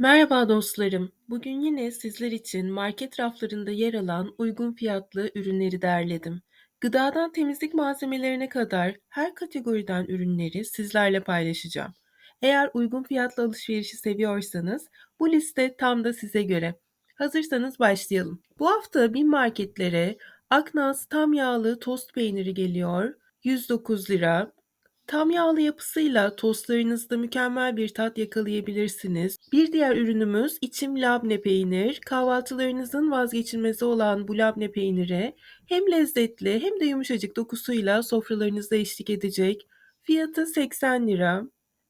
Merhaba dostlarım. Bugün yine sizler için market raflarında yer alan uygun fiyatlı ürünleri derledim. Gıdadan temizlik malzemelerine kadar her kategoriden ürünleri sizlerle paylaşacağım. Eğer uygun fiyatlı alışverişi seviyorsanız bu liste tam da size göre. Hazırsanız başlayalım. Bu hafta bin marketlere Aknaz tam yağlı tost peyniri geliyor. 109 lira. Tam yağlı yapısıyla tostlarınızda mükemmel bir tat yakalayabilirsiniz. Bir diğer ürünümüz içim labne peynir. Kahvaltılarınızın vazgeçilmezi olan bu labne peyniri hem lezzetli hem de yumuşacık dokusuyla sofralarınızda eşlik edecek. Fiyatı 80 lira.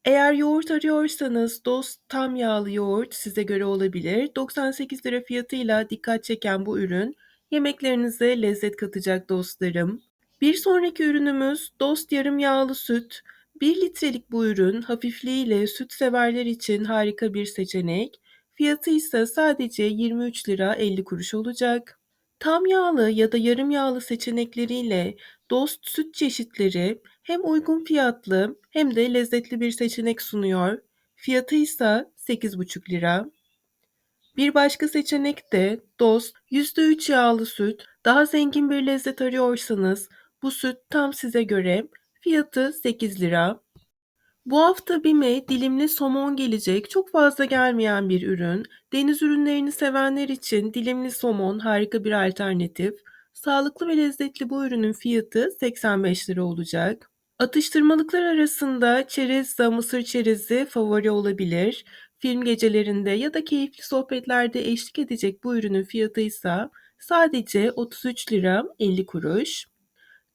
Eğer yoğurt arıyorsanız Dost tam yağlı yoğurt size göre olabilir. 98 lira fiyatıyla dikkat çeken bu ürün yemeklerinize lezzet katacak dostlarım. Bir sonraki ürünümüz Dost yarım yağlı süt. 1 litrelik bu ürün hafifliğiyle süt severler için harika bir seçenek. Fiyatı ise sadece 23 lira 50 kuruş olacak. Tam yağlı ya da yarım yağlı seçenekleriyle Dost süt çeşitleri hem uygun fiyatlı hem de lezzetli bir seçenek sunuyor. Fiyatı ise 8,5 lira. Bir başka seçenek de Dost %3 yağlı süt. Daha zengin bir lezzet arıyorsanız bu süt tam size göre. Fiyatı 8 lira. Bu hafta BİM'e dilimli somon gelecek. Çok fazla gelmeyen bir ürün. Deniz ürünlerini sevenler için dilimli somon harika bir alternatif. Sağlıklı ve lezzetli bu ürünün fiyatı 85 lira olacak. Atıştırmalıklar arasında çerezza, mısır çerezi favori olabilir. Film gecelerinde ya da keyifli sohbetlerde eşlik edecek bu ürünün fiyatı ise sadece 33 lira 50 kuruş.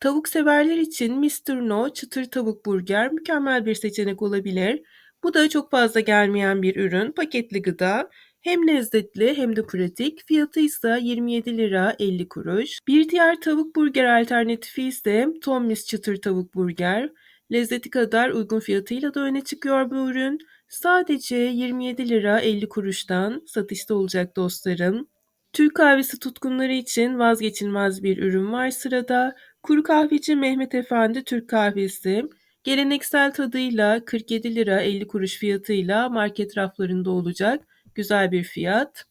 Tavuk severler için Mr. No çıtır tavuk burger mükemmel bir seçenek olabilir. Bu da çok fazla gelmeyen bir ürün. Paketli gıda. Hem lezzetli hem de pratik. Fiyatı ise 27 lira 50 kuruş. Bir diğer tavuk burger alternatifi ise Tommy's çıtır tavuk burger. Lezzeti kadar uygun fiyatıyla da öne çıkıyor bu ürün. Sadece 27 lira 50 kuruştan satışta olacak dostlarım. Türk kahvesi tutkunları için vazgeçilmez bir ürün var sırada. Kuru kahveci Mehmet Efendi Türk kahvesi. Geleneksel tadıyla 47 lira 50 kuruş fiyatıyla market raflarında olacak. Güzel bir fiyat.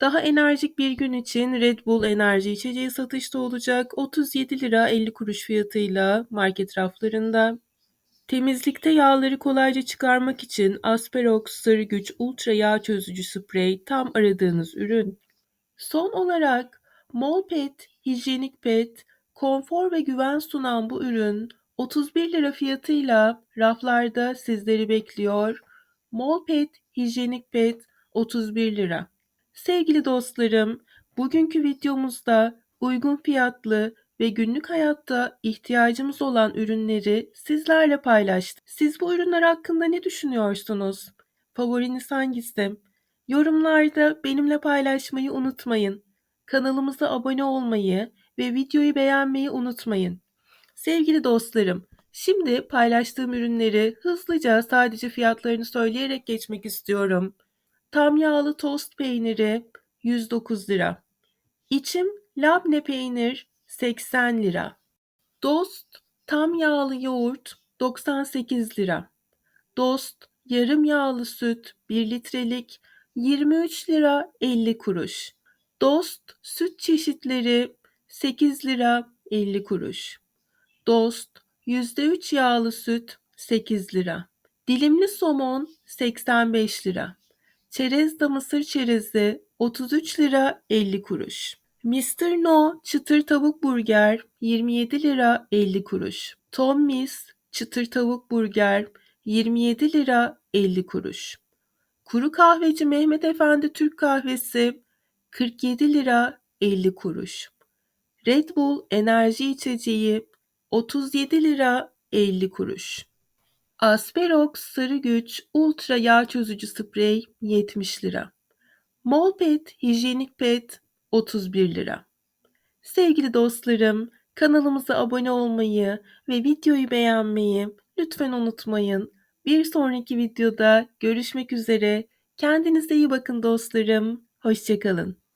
Daha enerjik bir gün için Red Bull enerji içeceği satışta olacak. 37 lira 50 kuruş fiyatıyla market raflarında. Temizlikte yağları kolayca çıkarmak için Asperox Sarı Güç Ultra Yağ Çözücü Sprey tam aradığınız ürün. Son olarak Molpet hijyenik pet, konfor ve güven sunan bu ürün 31 lira fiyatıyla raflarda sizleri bekliyor. Molpet hijyenik pet 31 lira. Sevgili dostlarım, bugünkü videomuzda uygun fiyatlı ve günlük hayatta ihtiyacımız olan ürünleri sizlerle paylaştık. Siz bu ürünler hakkında ne düşünüyorsunuz? Favoriniz hangisi? Yorumlarda benimle paylaşmayı unutmayın. Kanalımıza abone olmayı ve videoyu beğenmeyi unutmayın. Sevgili dostlarım, şimdi paylaştığım ürünleri hızlıca sadece fiyatlarını söyleyerek geçmek istiyorum. Tam yağlı tost peyniri 109 lira. İçim labne peynir 80 lira. Dost tam yağlı yoğurt 98 lira. Dost yarım yağlı süt 1 litrelik 23 lira 50 kuruş. Dost süt çeşitleri 8 lira 50 kuruş. Dost %3 yağlı süt 8 lira. Dilimli somon 85 lira. Çerezda mısır çerezi 33 lira 50 kuruş. Mr. No çıtır tavuk burger 27 lira 50 kuruş. Tommy's çıtır tavuk burger 27 lira 50 kuruş. Kuru kahveci Mehmet Efendi Türk kahvesi 47 lira 50 kuruş. Red Bull enerji içeceği 37 lira 50 kuruş. Asperox sarı güç ultra yağ çözücü sprey 70 lira. Molpet hijyenik pet 31 lira. Sevgili dostlarım, kanalımıza abone olmayı ve videoyu beğenmeyi lütfen unutmayın. Bir sonraki videoda görüşmek üzere. Kendinize iyi bakın dostlarım. Hoşçakalın.